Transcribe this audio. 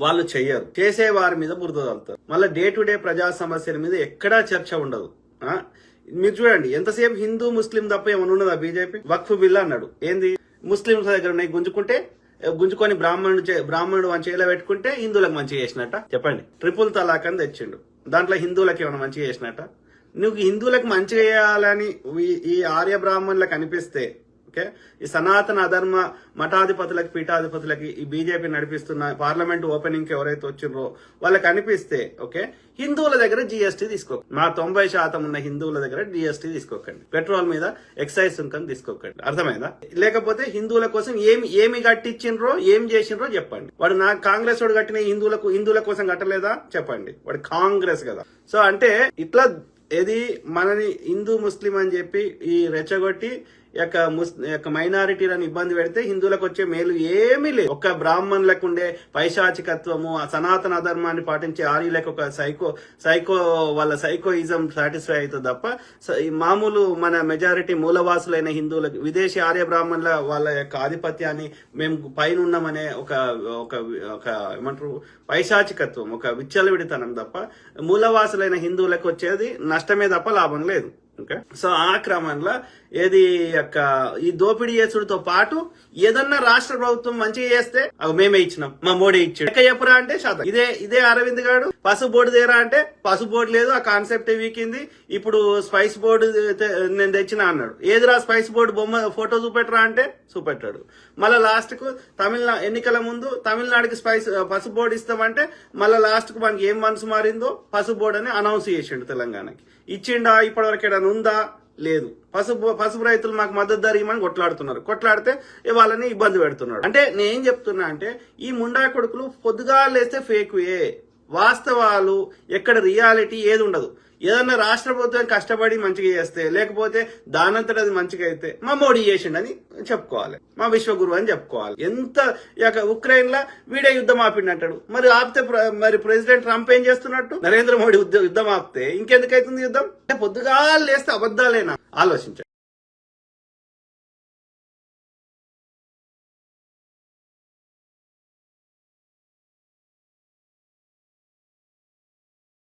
వాళ్ళు చెయ్యరు. చేసే వారి మీద బురద తగులుతారు మళ్ళీ డే టు డే ప్రజా సమస్యల మీద ఎక్కడా చర్చ ఉండదు. మీరు చూడండి ఎంతసేపు హిందూ ముస్లిం తప్ప ఏమైనా ఉన్నదా బీజేపీ? వక్ఫ్ బిల్ అన్నాడు. ఏంది? ముస్లింస్ దగ్గర ఉన్నాయి గుంజుకుంటే గుంజుకొని బ్రాహ్మణుడు చే- బ్రాహ్మణుడు మంచిగా పెట్టుకుంటే హిందువులకు మంచిగా చేసినట్ట? చెప్పండి. ట్రిపుల్ తలాక్ అని తెచ్చిండు. దాంట్లో హిందువులకు ఏమైనా మంచిగా చేసినట్ట? నువ్వు హిందువులకు మంచిగా చేయాలని ఈ- ఈ ఆర్య బ్రాహ్మణులకు అనిపిస్తే ఓకే? ఈ సనాతన అధర్మ మఠాధిపతులకి పీఠాధిపతులకి ఈ బీజేపీ నడిపిస్తున్న పార్లమెంట్ ఓపెనింగ్కి ఎవరైతే వచ్చిండ్రో వాళ్ళకి అనిపిస్తే ఓకే? హిందువుల దగ్గర జిఎస్టీ తీసుకో. మా తొంభై శాతం ఉన్న హిందువుల దగ్గర జిఎస్టీ తీసుకోకండి. పెట్రోల్ మీద ఎక్సైజ్ సుంకం తీసుకోకండి. అర్థమైందా? లేకపోతే హిందువుల కోసం ఏమి ఏమి కట్టించిండ్రో ఏం చేసిండ్రో చెప్పండి. వాడు నా కాంగ్రెస్ వాడు కట్టిన హిందువులకు హిందువుల కోసం కట్టలేదా? చెప్పండి. వాడు కాంగ్రెస్ కదా. సో అంటే ఇట్లా ఏది మనని హిందూ ముస్లిం అని చెప్పి ఈ రెచ్చగొట్టి యొక్క ముస్ యొక్క మైనారిటీలను ఇబ్బంది పెడితే హిందువులకు వచ్చే మేలు ఏమీ లేదు. ఒక్క బ్రాహ్మణులకు ఉండే పైశాచికత్వము సనాతన ధర్మాన్ని పాటించే ఆర్యులకు ఒక సైకో సైకో వాళ్ళ సైకోయిజం సాటిస్ఫై అవుతుంది తప్ప స- ఈ మామూలు మన మెజారిటీ మూలవాసులైన హిందువులకు విదేశీ ఆర్య బ్రాహ్మణుల వాళ్ళ యొక్క ఆధిపత్యాన్ని మేము పైన ఉన్నామనే ఒక ఒక ఒక ఏమంటారు పైశాచికత్వం ఒక విచ్చలవిడితనం తప్ప మూలవాసులైన హిందువులకు వచ్చేది నష్టమే తప్ప లాభం లేదు. ఓకే సో ఆ క్రమంలో ఏది యొక్క ఈ దోపిడీ చేసుడితో పాటు ఏదన్నా రాష్ట్ర ప్రభుత్వం మంచిగా చేస్తే అవి మేమే ఇచ్చినాం. మా మోడీ ఇచ్చాడు. ఎక్క చెప్పరా అంటే శాతం. ఇదే ఇదే అరవింద్ గారు పసు బోర్డు దేరా అంటే పసు బోర్డు లేదు ఆ కాన్సెప్ట్ వీకింది. ఇప్పుడు స్పైస్ బోర్డు నేను తెచ్చిన అన్నాడు. ఏదిరా స్పైస్ బోర్డు బొమ్మ ఫోటో చూపెట్టరా అంటే చూపెట్టాడు. మళ్ళీ లాస్ట్కు తమిళనా ఎన్నికల ముందు తమిళనాడుకి స్పైస్ పసు బోర్డు ఇస్తామంటే మళ్ళీ లాస్ట్కు మనకి ఏం మనసు మారిందో పసు బోర్డు అని అనౌన్స్ చేసిండు తెలంగాణకి. ఇచ్చిండా ఇప్పటివరకు ఉందా? లేదు. పసుపు పసుపు రైతులు మాకు మద్దతు ధర ఇవ్వమని కొట్లాడుతున్నారు. కొట్లాడితే వాళ్ళని ఇబ్బంది పెడుతున్నాడు. అంటే నేను చెప్తున్నా అంటే ఈ ముండా కొడుకులు పొద్దుగా లేస్తే ఫేక్వే వాస్తవాలు ఎక్కడ రియాలిటీ ఏది ఉండదు. ఏదన్నా రాష్ట్ర ప్రభుత్వం కష్టపడి మంచిగా చేస్తే లేకపోతే దానంతట అది మంచిగా అయితే మా మోడీ చేసిండని చెప్పుకోవాలి. మా విశ్వగురు అని చెప్పుకోవాలి. ఎంత ఇక ఉక్రెయిన్ లా వీడే యుద్ధం ఆపిండి అంటాడు మరి ఆపితే ప్ర- మరి ప్రెసిడెంట్ ట్రంప్ ఏం చేస్తున్నట్టు? నరేంద్ర మోడీ యుద్ధం ఆపితే ఇంకెందుకు అవుతుంది యుద్ధం పొద్దుగా లేస్తే అబద్ధాలేనా? ఆలోచించండి.